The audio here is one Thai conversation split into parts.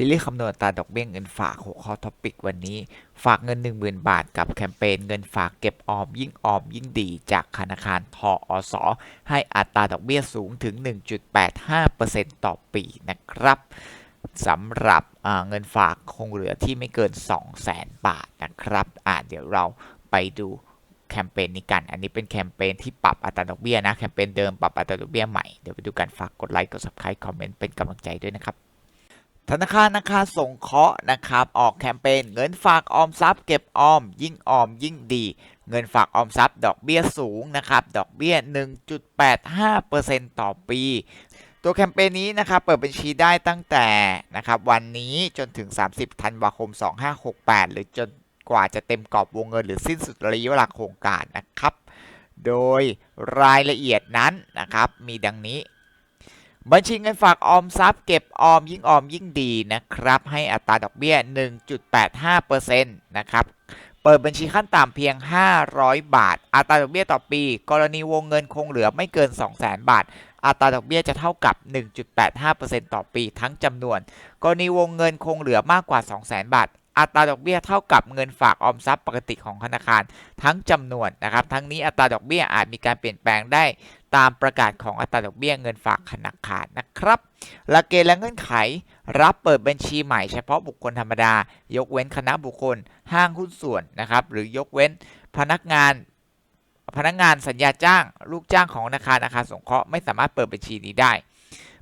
ซีรีส์คำนวณอัตราดอกเบี้ยเงินฝากหัวข้อท็อปิกวันนี้ ฝากเงิน 10,000 บาทกับแคมเปญเงินฝากเก็บออมยิ่งออมยิ่งดีจากธนาคารทออสอให้อัตราดอกเบี้ยสูงถึง 1.85%ต่อปีนะครับสำหรับเงินฝากคงเหลือที่ไม่เกิน 200,000 บาทนะครับอ่าเดี๋ยวเราไปดูแคมเปญนี้กัน อันนี้เป็นแคมเปญที่ปรับอัตราดอกเบี้ยนะ แคมเปญเดิมปรับอัตราดอกเบี้ยใหม่ เดี๋ยวไปดูกันฝากกดไลค์ กด subscribe คอมเมนต์ เป็นกำลังใจด้วยนะครับ ธนาคารนาคารสงเคราะห์นะครับ ออกแคมเปญเงินฝากออมทรัพย์เก็บออม ยิ่งออมยิ่งดี เงินฝากออมทรัพย์ดอกเบี้ยสูงนะครับ ดอกเบี้ย 1.85%ต่อปี ตัวแคมเปญนี้นะครับเปิดบัญชีได้ตั้งแต่นะครับวันนี้จนถึง 30 ธันวาคม 2568 หรือจนกว่าจะเต็มกรอบวงเงินหรือสิ้นสุดระยะเวลาโครงการนะครับ โดยรายละเอียดนั้นนะครับมีดังนี้ บัญชีเงินฝากออมทรัพย์เก็บออมยิ่งออมยิ่งดีนะครับ ให้อัตราดอกเบี้ย 1.85%นะครับ เปิดบัญชีขั้นต่ำเพียง 500 บาท อัตราดอกเบี้ยต่อปี กรณีวงเงินคงเหลือไม่เกิน 200,000 บาท อัตราดอกเบี้ยจะเท่ากับ 1.85%ต่อปีทั้งจำนวน กรณีวงเงินคงเหลือมากกว่า 200,000 บาท อัตราดอกเบี้ยเท่ากับเงินฝากออมทรัพย์ปกติของธนาคารทั้งจำนวนนะครับ ทั้งนี้อัตราดอกเบี้ยอาจมีการเปลี่ยนแปลงได้ตามประกาศของอัตราดอกเบี้ยเงินฝากธนาคารนะครับหลักเกณฑ์และเงื่อนไข รับเปิดบัญชีใหม่เฉพาะบุคคลธรรมดา ยกเว้นคณะบุคคล ห้างหุ้นส่วนนะครับ หรือยกเว้นพนักงานพนักงานสัญญาจ้าง ลูกจ้างของธนาคารอาคารสงเคราะห์ไม่สามารถเปิดบัญชีนี้ได้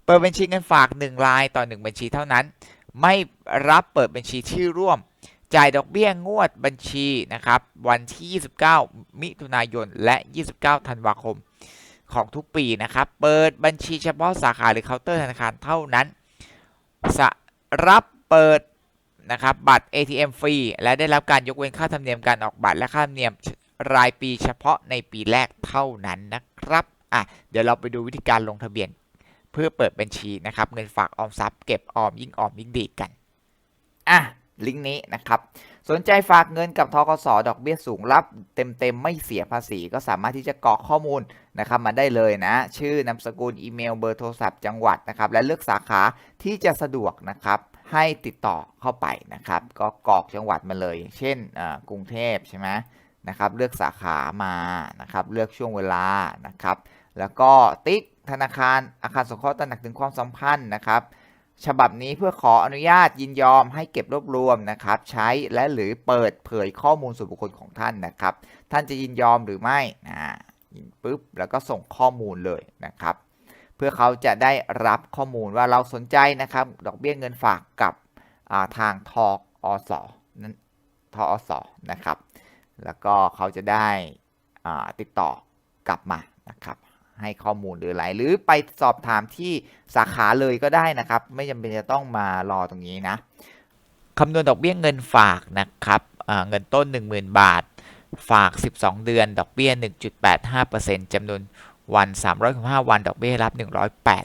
เปิดบัญชีเงินฝาก 1 รายต่อ 1 บัญชีเท่านั้น ไม่รับเปิดบัญชีชื่อร่วม จ่ายดอกเบี้ยงวดบัญชีนะครับ วันที่ 29 มิถุนายน และ 29 ธันวาคมของทุกปีนะครับ เปิดบัญชีเฉพาะสาขาหรือเคาน์เตอร์ธนาคารเท่านั้นสรับเปิดนะครับบัตร ATM ฟรีและได้รับการยกเว้นค่าธรรมเนียมการออกบัตรและค่าธรรมเนียมรายปีเฉพาะในปีแรกเท่านั้นนะครับอะเดี๋ยวเราไปดูวิธีการลงทะเบียน พื่อเปิดบัญชีนะครับเงินฝากออมทรัพย์เก็บออมยิ่งออมยิ่งดีกันอะลิงก์นี้นะครับ สนใจฝากเงินกับทกสดอกเบี้ยสูงรับ เต็มๆ ไม่เสียภาษี ก็สามารถที่จะกรอกข้อมูลนะครับมาได้เลยนะ ชื่อนามสกุลอีเมลเบอร์โทรศัพท์จังหวัดนะครับ และเลือกสาขาที่จะสะดวกนะครับ ให้ติดต่อเข้าไปนะครับ ก็กรอกจังหวัดมาเลย เช่นกรุงเทพใช่ไหมนะครับ เลือกสาขามานะครับ เลือกช่วงเวลานะครับ แล้วก็ติ๊ก ธนาคารอาคารสงเคราะห์ตระหนักถึงความสัมพันธ์นะครับ ฉบับนี้เพื่อขออนุญาตยินยอมให้เก็บรวบรวมนะครับ ใช้และหรือเปิดเผยข้อมูลส่วนบุคคลของท่านนะครับ ท่านจะยินยอมหรือไม่อ่าปุ๊บแล้วก็ส่งข้อมูลเลยนะครับ เพื่อเขาจะได้รับข้อมูลว่าเราสนใจนะครับ ดอกเบี้ยเงินฝากกับาทางทออสนั้นทออสนะครับ แล้วก็เขาจะได้ติดต่อกลับมานะครับ ให้ข้อมูลหรืออะไร หรือไปสอบถามที่สาขาเลยก็ได้นะครับ ไม่จำเป็นจะต้องมารอตรงนี้นะคำนวณดอกเบี้ยเงินฝากนะครับเงินต้น 10,000 บาท ฝาก 12 เดือน ดอกเบี้ย 1.85%จำนวนวัน 365 วัน ดอกเบี้ยรับ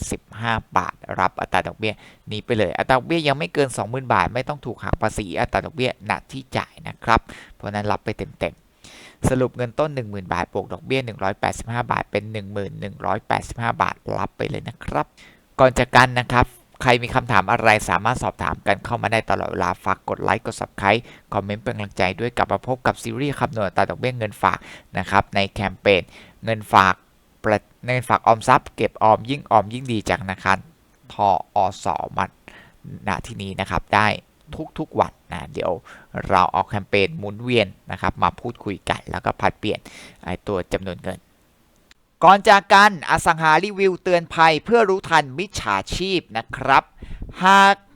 185 บาท รับอัตราดอกเบี้ยนี้ไปเลย อัตราดอกเบี้ยยังไม่เกิน 20,000 บาท ไม่ต้องถูกหักภาษี อัตราดอกเบี้ยณที่จ่ายนะครับ เพราะนั้นรับไปเต็ม สรุปเงินต้น 10,000 บาทบวกดอกเบี้ย 185 บาท เป็น 1185 บาทรับไปเลยนะครับ ก่อนจากกันนะครับ ใครมีคำถามอะไรสามารถสอบถามกันเข้ามาได้ตลอดเวลา ฝากกดไลค์กด subscribe คอมเมนต์เป็นกำลังใจด้วยกลับมาพบกับซีรีส์คำนวณอัตาดอกเบี้ยเงินฝากนะครับในแคมเปญเงินฝากเงินฝากออมทรัพย์เก็บออมยิ่งออมยิ่งดีจากธนาคารทออสอมาณที่นี้นะครับได้ ทุกๆวันนะเดี๋ยวเราเอาแคมเปญหมุนเวียนนะครับมาพูดคุยกันแล้วก็ผัดเปลี่ยนไอตัวจำนวนเงิน ก่อนจากกันอสังหารีวิวเตือนภัยเพื่อรู้ทันมิจฉาชีพนะครับ หาก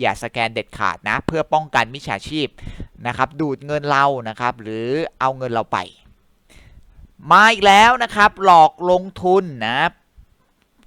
อย่าสแกนเด็ดขาดนะ เพื่อป้องกันมิจฉาชีพนะครับ ดูดเงินเรานะครับ หรือเอาเงินเราไป มาอีกแล้วนะครับ หลอกลงทุนนะ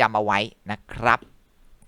จำเอาไว้นะครับ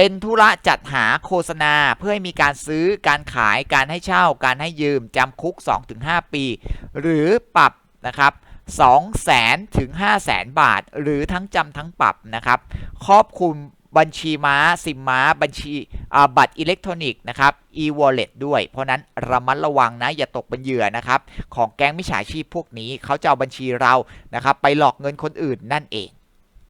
เป็นธุระจัดหาโฆษณาเพื่อให้มีการซื้อการขายการให้เช่า การให้ยืมจำคุก 2-5 ปี หรือปรับนะครับ2แสนถึง5แสนบาท หรือทั้งจำทั้งปรับนะครับครอบคลุมบัญชีม้าซิมม้า บัญชีบัตรอิเล็กทรอนิกส์นะครับ e-wallet ด้วย เพราะนั้นระมัดระวังนะอย่าตกเป็นเหยื่อนะครับ ของแก๊งมิจฉาชีพพวกนี้เขาจะเอาบัญชีเรานะครับ ไปหลอกเงินคนอื่นนั่นเอง